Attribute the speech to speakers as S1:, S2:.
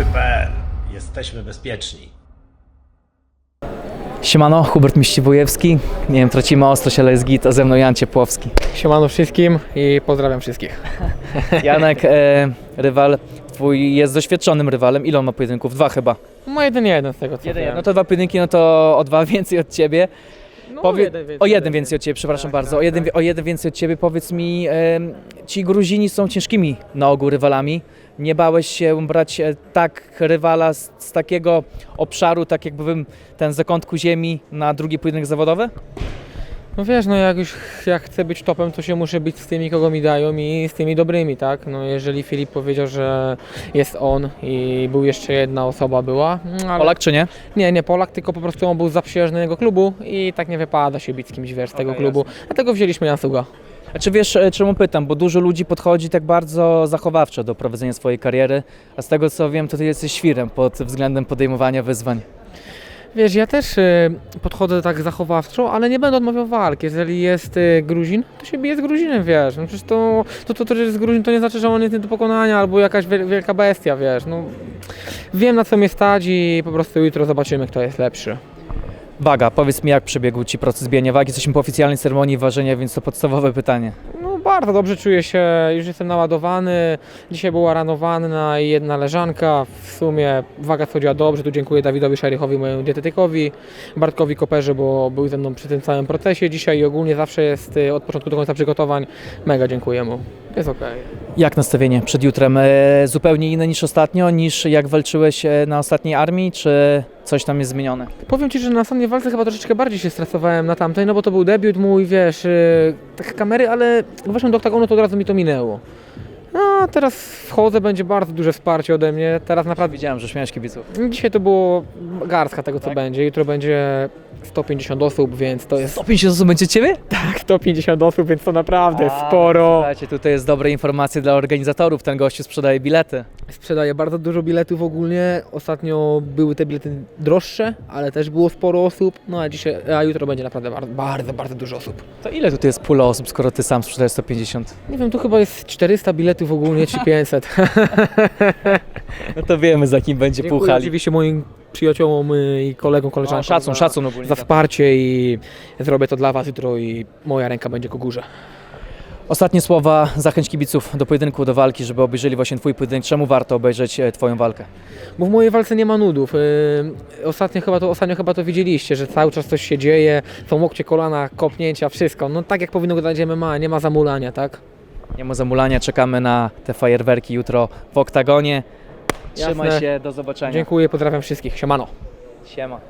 S1: Bitwy.pl. Jesteśmy bezpieczni.
S2: Siemano, Hubert Miściwojewski. Nie wiem, tracimy ostrość, ale jest git, a ze mną Jan Ciepłowski.
S3: Siemano wszystkim i pozdrawiam wszystkich.
S2: Janek, e, rywal twój jest doświadczonym rywalem. Ile on ma pojedynków? Dwa chyba.
S3: No jeden jeden z tego co
S2: Jeden,
S3: wiem.
S2: no to dwa pojedynki, no to o dwa więcej od ciebie.
S3: No,
S2: Powie-
S3: jeden więcej,
S2: o jeden więcej od ciebie, przepraszam
S3: Tak,
S2: bardzo.
S3: tak,
S2: o, jeden,
S3: tak.
S2: o jeden więcej od ciebie. Powiedz mi, em, ci Gruzini są ciężkimi na ogół rywalami. Nie bałeś się brać e, tak rywala z, z takiego obszaru, tak jakby bym ten zakątku ziemi na drugi pojedynek zawodowy?
S3: No wiesz, no jak już jak chcę być topem, to się muszę być z tymi, kogo mi dają i z tymi dobrymi, tak? No jeżeli Filip powiedział, że jest on i był jeszcze jedna osoba była, no, ale...
S2: Polak czy nie?
S3: Nie, nie Polak, tylko po prostu on był zaprzyjaźniony jego klubu i tak nie wypada się bić z kimś, wiesz, z tego
S2: Okej,
S3: klubu. Dlatego wzięliśmy Jansuga.
S2: A czy wiesz, e, czemu pytam? Bo dużo ludzi podchodzi tak bardzo zachowawczo do prowadzenia swojej kariery, a z tego co wiem, to ty jesteś świrem pod względem podejmowania wyzwań.
S3: Wiesz, ja też y, podchodzę tak zachowawczo, ale nie będę odmawiał walk. Jeżeli jest y, Gruzin, to się bije z Gruzinem, wiesz. No przecież to, to, to, to, że jest Gruzin, to nie znaczy, że on jest nie do pokonania albo jakaś wiel- wielka bestia, wiesz. No, wiem na co mnie stać i po prostu jutro zobaczymy, kto jest lepszy.
S2: Waga, powiedz mi jak przebiegł Ci proces bijania wagi? Jesteśmy po oficjalnej ceremonii ważenia, więc to podstawowe pytanie.
S3: No bardzo dobrze czuję się, już jestem naładowany. Dzisiaj była rano wanna i jedna leżanka. W sumie waga schodziła dobrze. Tu dziękuję Dawidowi Szerychowi, mojemu dietetykowi, Bartkowi Koperze, bo był ze mną przy tym całym procesie. Dzisiaj i ogólnie zawsze jest y, od początku do końca przygotowań. Mega dziękuję mu. Jest okej.
S2: Jak nastawienie przed jutrem? E, zupełnie inne niż ostatnio, niż jak walczyłeś e, na ostatniej armii, czy coś tam jest zmienione?
S3: Powiem Ci, że na ostatniej walce chyba troszeczkę bardziej się stresowałem na tamtej, no bo to był debiut mój, wiesz, yy, takie kamery, ale jak weszłem do oktagonu, to od razu mi to minęło. No, a teraz wchodzę, będzie bardzo duże wsparcie ode mnie. Teraz naprawdę
S2: Widziałem, że śmiałeś kibiców.
S3: Dzisiaj to było garstka tego, co
S2: Tak?
S3: będzie. Jutro będzie 150 osób, więc to jest
S2: 150 osób będzie Ciebie?
S3: tak, 150 osób, więc to naprawdę jest sporo.
S2: Słuchajcie, tutaj jest dobre informacje dla organizatorów. Ten gościu sprzedaje bilety.
S3: Sprzedaję bardzo dużo biletów ogólnie. Ostatnio były te bilety droższe, ale też było sporo osób. No a dzisiaj, a jutro będzie naprawdę bardzo, bardzo, bardzo dużo osób.
S2: To ile tutaj jest pula osób, skoro Ty sam sprzedajesz 150?
S3: Nie wiem, tu chyba jest 400 biletów ogólnie, czy 500.
S2: No to wiemy, za kim będzie
S3: Dziękuję
S2: hali.
S3: oczywiście moim przyjaciołom i kolegom, koleżankom
S2: No, szacun,
S3: za,
S2: szacun ogólnie.
S3: za wsparcie i zrobię to dla Was jutro i moja ręka będzie ku górze.
S2: Ostatnie słowa, zachęć kibiców do pojedynku, do walki, żeby obejrzeli właśnie Twój pojedynek. Czemu warto obejrzeć e, Twoją walkę?
S3: Bo w mojej walce nie ma nudów. Yy, Ostatnio chyba, to, ostatnio chyba to widzieliście, że cały czas coś się dzieje, są łokcie, kolana, kopnięcia, wszystko. No tak jak powinno wyglądać MMA, nie ma zamulania, tak?
S2: Nie ma zamulania, czekamy na te fajerwerki jutro w oktagonie. Trzymaj
S3: Jasne.
S2: się, do zobaczenia.
S3: Dziękuję, pozdrawiam wszystkich. Siemano.
S2: Siema.